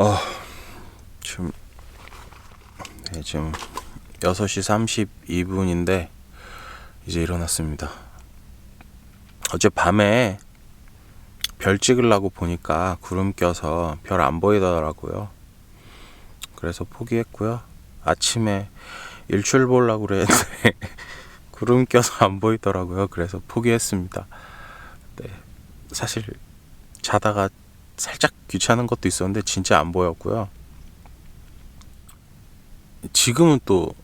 어, 지금, 네, 지금 6시 32분인데, 이제 일어났습니다. 어제 밤에 별 찍으려고 보니까 구름 껴서 별 안 보이더라고요. 그래서 포기했고요. 아침에 일출 보려고 그랬는데, 구름 껴서 안 보이더라고요. 그래서 포기했습니다. 네. 사실 자다가 살짝 귀찮은 것도 있었는데 진짜 안 보였고요. 지금은 또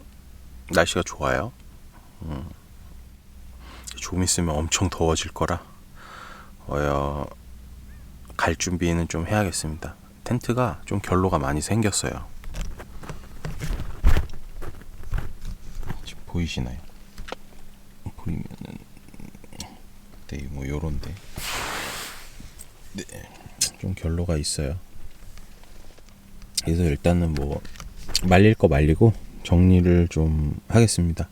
날씨가 좋아요. 음. 좀 있으면 엄청 더워질 거라 어여 갈 준비는 좀 해야겠습니다. 텐트가 좀 결로가 많이 생겼어요. 지금 보이시나요? 보이면은 네, 뭐 요런데 네, 좀 결로가 있어요. 그래서 일단은 뭐 말릴 거 말리고 정리를 좀 하겠습니다.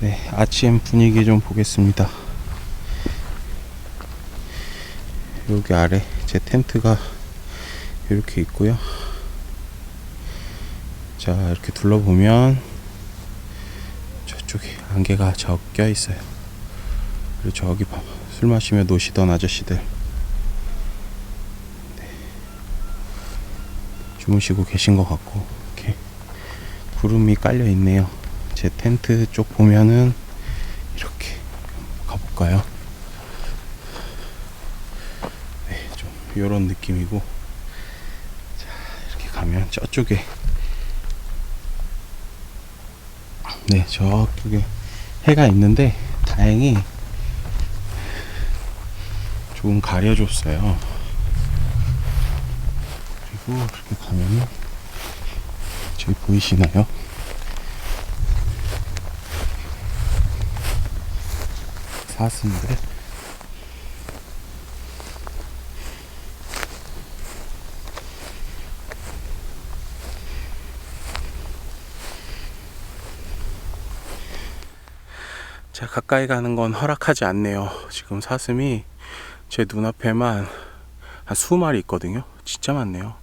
네, 아침 분위기 좀 보겠습니다. 여기 아래 제 텐트가 이렇게 있고요. 자, 이렇게 둘러보면 저쪽에 안개가 적혀 있어요. 그리고 저기 봐, 술 마시며 노시던 아저씨들 네. 주무시고 계신 것 같고 이렇게 구름이 깔려 있네요. 제 텐트 쪽 보면은 이렇게 가볼까요? 네, 좀 이런 느낌이고 자 이렇게 가면 저쪽에 네 저쪽에 해가 있는데 다행히 조금 가려줬어요. 그리고 이렇게 가면은 저기 보이시나요? 사슴들 자 가까이 가는 건 허락하지 않네요 지금 사슴이 제 눈앞에만 한 20마리 있거든요. 진짜 많네요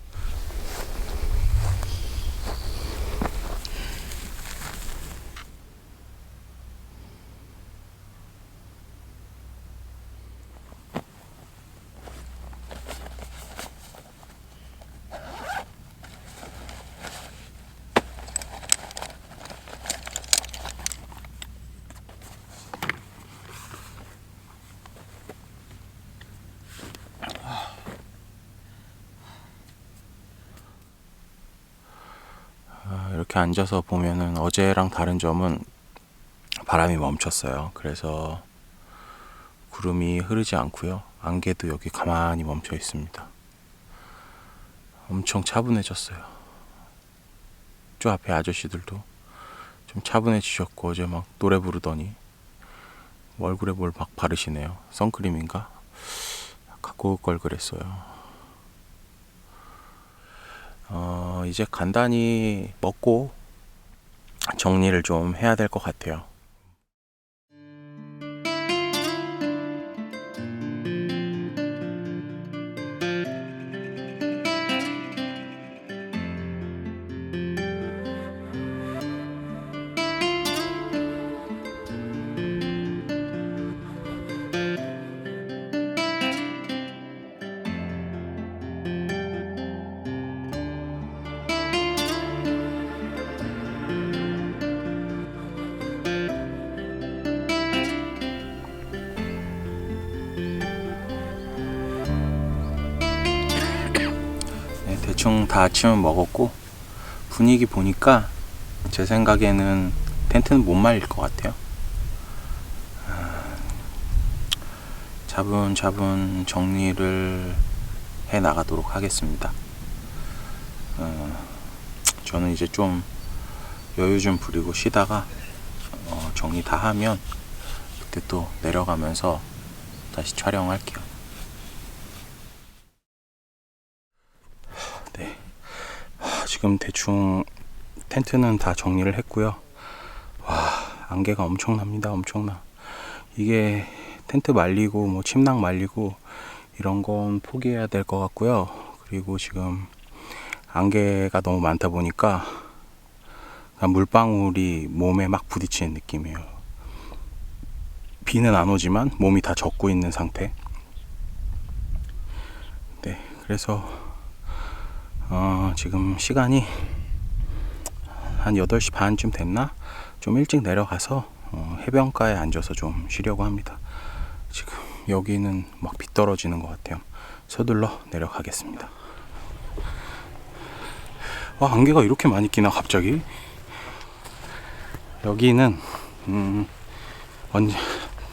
아, 이렇게 앉아서 보면은 어제랑 다른 점은 바람이 멈췄어요. 그래서 구름이 흐르지 않고요. 안개도 여기 가만히 멈춰 있습니다. 엄청 차분해졌어요. 저 앞에 아저씨들도 좀 차분해지셨고 어제 막 노래 부르더니 얼굴에 뭘 막 바르시네요. 선크림인가? 갖고 올 걸 그랬어요. 어, 이제 간단히 먹고 정리를 좀 해야 될 것 같아요. 다 아침은 먹었고 분위기 보니까 제 생각에는 텐트는 못 말릴 것 같아요. 아, 차분차분 정리를 해 나가도록 하겠습니다. 어, 저는 이제 좀 여유 좀 부리고 쉬다가 어, 정리 다 하면 그때 또 내려가면서 다시 촬영할게요. 네. 하, 지금 대충 텐트는 다 정리를 했고요. 와, 안개가 엄청납니다. 엄청나. 이게 텐트 말리고 뭐 침낭 말리고 이런 건 포기해야 될 것 같고요. 그리고 지금 안개가 너무 많다 보니까 물방울이 몸에 막 부딪히는 느낌이에요. 비는 안 오지만 몸이 다 젖고 있는 상태. 네, 그래서 어, 지금 시간이 한 8시 반쯤 됐나? 좀 일찍 내려가서 어, 해변가에 앉아서 좀 쉬려고 합니다. 지금 여기는 막 비 떨어지는 것 같아요. 서둘러 내려가겠습니다. 와, 안개가 이렇게 많이 끼나, 갑자기? 여기는, 음, 언제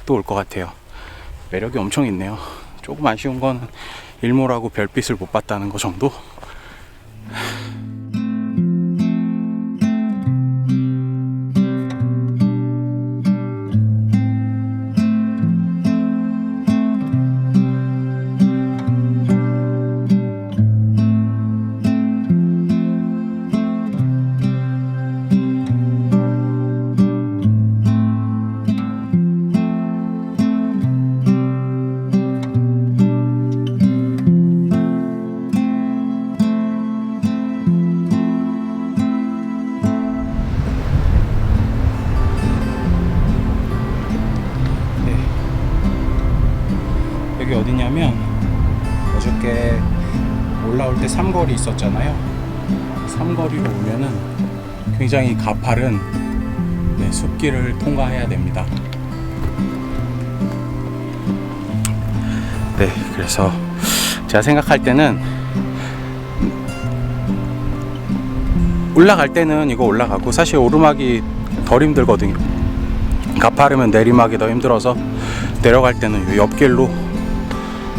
또 올 것 같아요. 매력이 엄청 있네요. 조금 아쉬운 건 일몰하고 별빛을 못 봤다는 거 정도? 삼거리 있었잖아요. 삼거리로 오면은 굉장히 가파른 네, 숲길을 통과해야 됩니다. 네, 그래서 제가 생각할 때는 올라갈 때는 이거 올라가고 사실 오르막이 덜 힘들거든요. 가파르면 내리막이 더 힘들어서 내려갈 때는 이 옆길로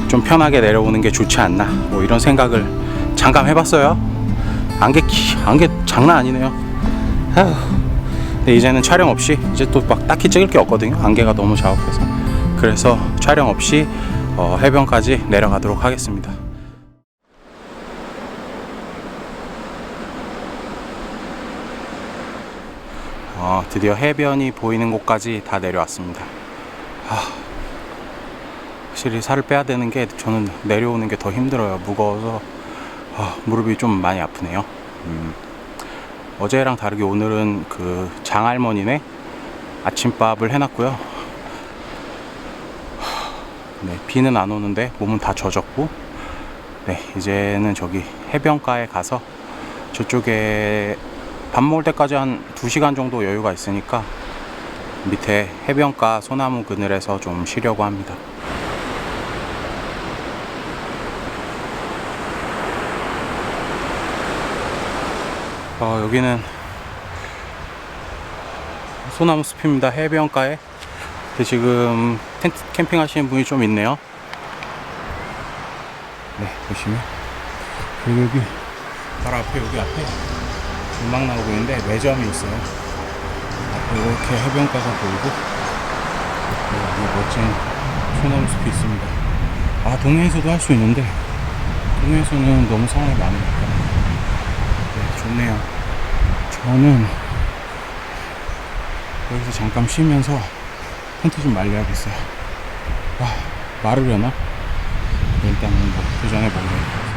좀 편하게 내려오는 게 좋지 않나 뭐 이런 생각을 잠깐 해봤어요 안개 키 안개 장난 아니네요. 근데 이제는 촬영 없이 이제 또 막 딱히 찍을 게 없거든요 안개가 너무 자욱해서 그래서 촬영 없이 어, 해변까지 내려가도록 하겠습니다 어, 드디어 해변이 보이는 곳까지 다 내려왔습니다. 아, 확실히 살을 빼야 되는 게 저는 내려오는 게 더 힘들어요. 무거워서 아, 무릎이 좀 많이 아프네요. 음, 어제랑 다르게 오늘은 그 장할머니네 아침밥을 해놨고요. 하, 네, 비는 안 오는데 몸은 다 젖었고, 네, 이제는 저기 해변가에 가서 저쪽에 밥 먹을 때까지 한 2시간 정도 여유가 있으니까 밑에 해변가 소나무 그늘에서 좀 쉬려고 합니다. 어, 여기는 소나무 숲입니다. 해변가에. 지금 텐트 캠핑 하시는 분이 좀 있네요. 네, 보시면. 여기, 바로 앞에, 여기 앞에 음악 나오고 있는데 매점이 있어요. 이렇게 해변가가 보이고 여기 멋진 소나무 숲이 있습니다. 아 동해에서도 할 수 있는데 동해에서는 너무 사람이 많으니까 네, 좋네요. 저는 여기서 잠깐 쉬면서 텐트 좀 말려야겠어요. 와 마르려나? 일단은 뭐 도전해 보려고.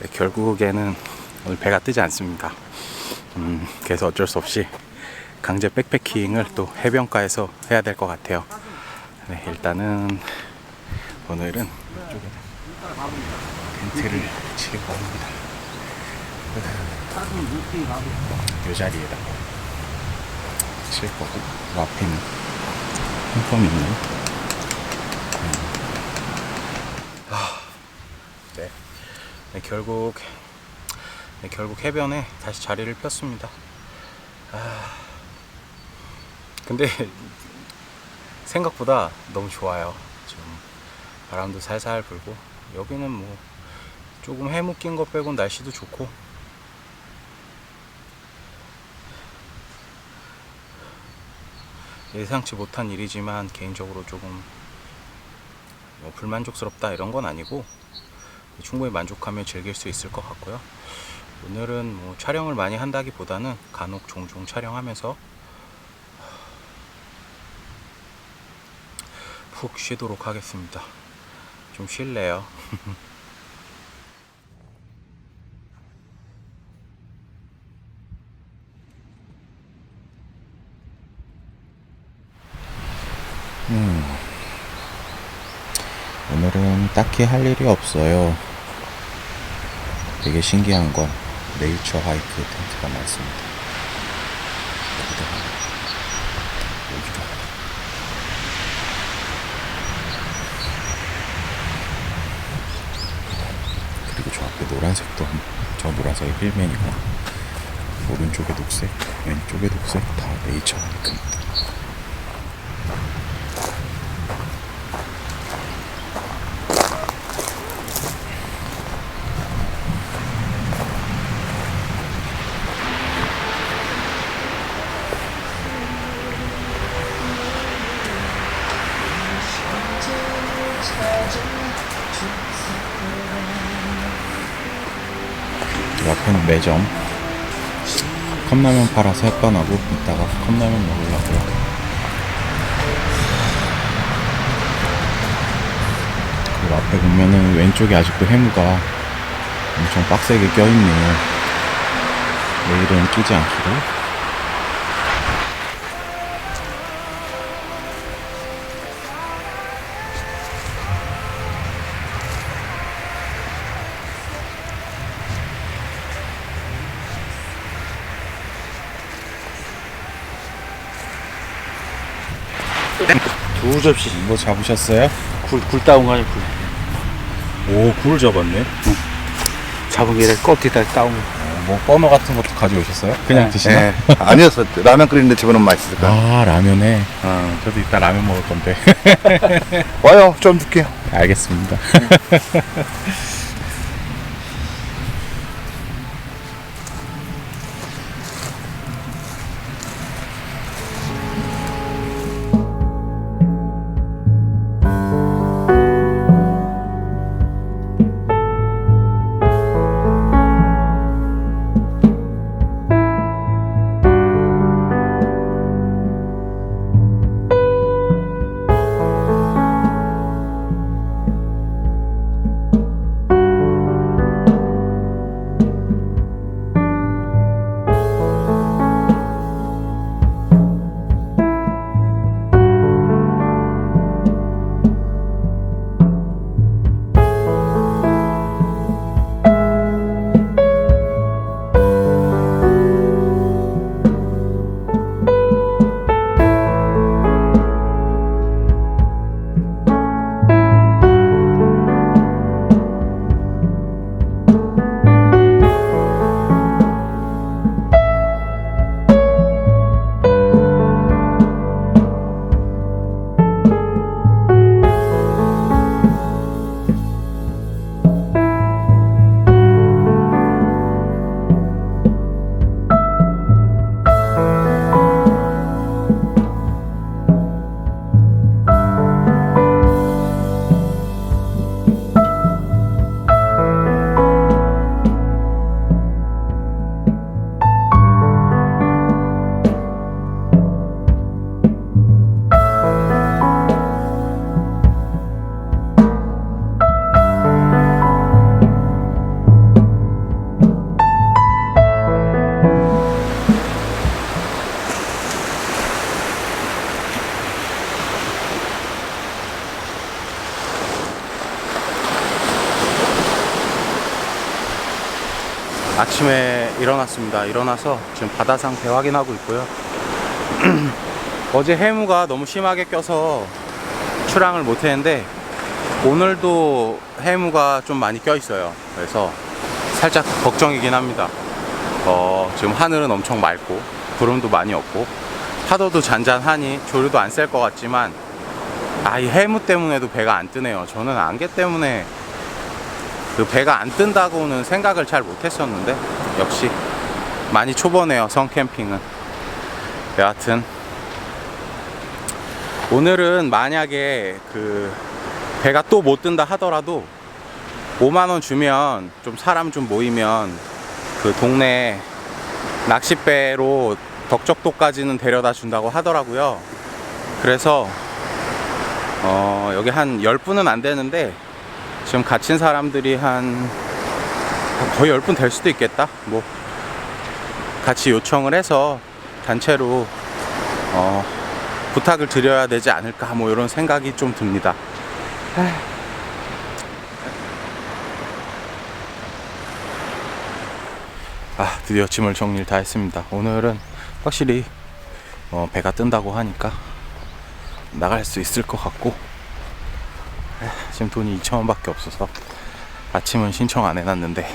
네, 결국에는 오늘 배가 뜨지 않습니다. 음, 그래서 어쩔 수 없이 강제 백패킹을 또 해변가에서 해야 될 것 같아요. 네, 일단은 오늘은 이쪽에다 텐트를 치려고 합니다. 이 자리에다 칠 거고 그 앞에는 홈펌 있는 네. 네, 결국 네, 결국 해변에 다시 자리를 폈습니다. 아, 근데 생각보다 너무 좋아요. 좀 바람도 살살 불고 여기는 뭐 조금 해묵 낀거 빼곤 날씨도 좋고 예상치 못한 일이지만 개인적으로 조금 뭐 불만족스럽다 이런 건 아니고 충분히 만족하며 즐길 수 있을 것 같고요. 오늘은 뭐 촬영을 많이 한다기보다는 간혹 종종 촬영하면서 푹 쉬도록 하겠습니다. 좀 쉴래요. 오늘은 딱히 할 일이 없어요. 되게 신기한 건 네이처 하이크 텐트가 많습니다. 그리고 저 앞에 노란색도 한- 저 노란색이 필면이고 오른쪽에 녹색, 왼쪽에 녹색 다 네이처 하이크입니다. 매점. 컵라면 팔아서 햇반하고 이따가 컵라면 먹으려고요. 그리고 앞에 보면은 왼쪽에 아직도 해무가 엄청 빡세게 껴있네요. 내일은 끼지 않기로 두 접시 뭐 잡으셨어요? 굴, 굴 따온 거 아니야 굴 오 굴 잡았네 잡은 게 껍데기다 따온 거 뭐 버너 같은 것도 가져오셨어요? 그냥 드시나? 예. 아니었어. 라면 끓이는데 집어넣으면 맛있을까? 아 라면에 어. 저도 이따 라면 먹을 건데 와요. 좀 줄게요. 알겠습니다 아침에 일어났습니다. 일어나서 지금 바다 상태 확인하고 있고요. 어제 해무가 너무 심하게 껴서 출항을 못 했는데 오늘도 해무가 좀 많이 껴 있어요. 그래서 살짝 걱정이긴 합니다. 어, 지금 하늘은 엄청 맑고 구름도 많이 없고 파도도 잔잔하니 조류도 안 셀 것 같지만 아 이 해무 때문에도 배가 안 뜨네요. 저는 안개 때문에 그 배가 안 뜬다고는 생각을 잘 못했었는데 역시 많이 초보네요 성 캠핑은 여하튼 오늘은 만약에 그 배가 또 못 뜬다 하더라도 5만 원 주면 좀 사람 좀 모이면 그 동네 낚싯배로 덕적도까지는 데려다 준다고 하더라고요. 그래서 어, 여기 한 10분은 안 되는데 지금 갇힌 사람들이 한 거의 10분 될 수도 있겠다. 뭐 같이 요청을 해서 단체로 어, 부탁을 드려야 되지 않을까 뭐 이런 생각이 좀 듭니다. 아 드디어 짐을 정리를 다 했습니다. 오늘은 확실히 어, 배가 뜬다고 하니까 나갈 수 있을 것 같고 지금 돈이 2천 원밖에 없어서 아침은 신청 안 해놨는데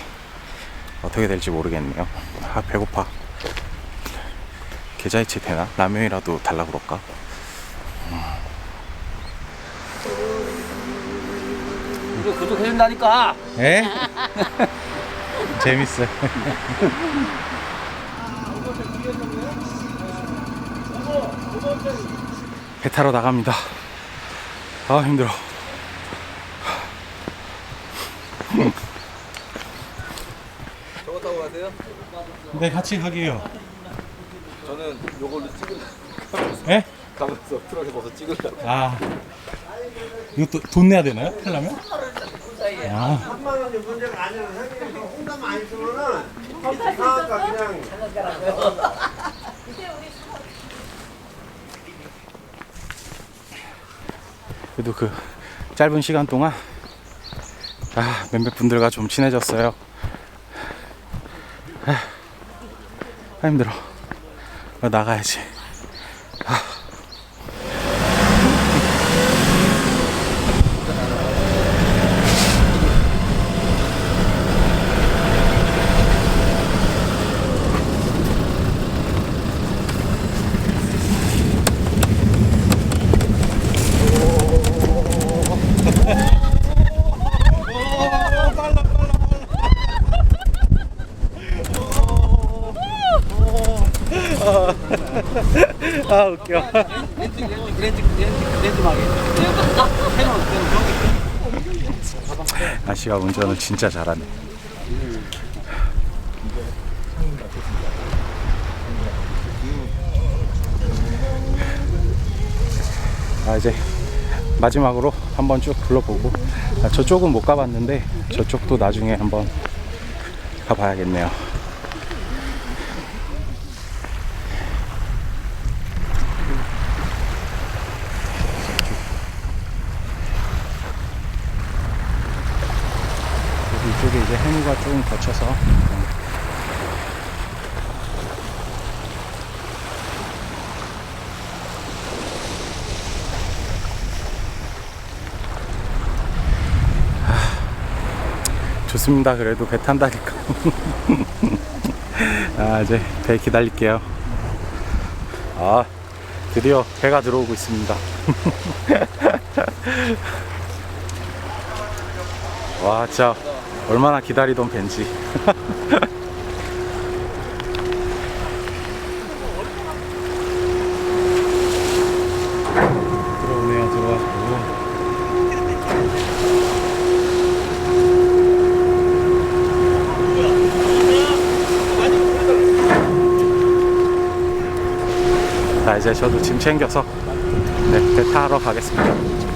어떻게 될지 모르겠네요. 아 배고파. 계좌이체 되나? 라면이라도 달라 그럴까? 이거 구독해준다니까. 에? 재밌어. 배 타러 나갑니다. 아 힘들어. 저거 타고 가세요? 네 같이 가게요. 저는 요걸로 찍을 에? 가면서 트럭에 벗어 찍으려고 아 이것도 돈 내야 되나요? 타려면? 아 문제가 아니라 형님 홍삼 안 쓰면은 상한가 그냥 그래도 그 짧은 시간 동안 아, 몇몇 분들과 좀 친해졌어요. 아, 아, 힘들어. 아, 나가야지. 아 웃겨. 아씨가 운전을 진짜 잘하네. 아 이제 마지막으로 한번 쭉 둘러보고 아, 저쪽은 못 가봤는데 저쪽도 나중에 한번 가봐야겠네요. 여기 이쪽에 이제 해무가 조금 거쳐서 아, 좋습니다. 그래도 배 탄다니까. 아, 이제 배 기다릴게요. 아, 드디어 배가 들어오고 있습니다. 와, 진짜 얼마나 기다리던 벤지. 들어오네요, 들어왔고. 자, 이제 저도 짐 챙겨서 네, 배 타러 가겠습니다.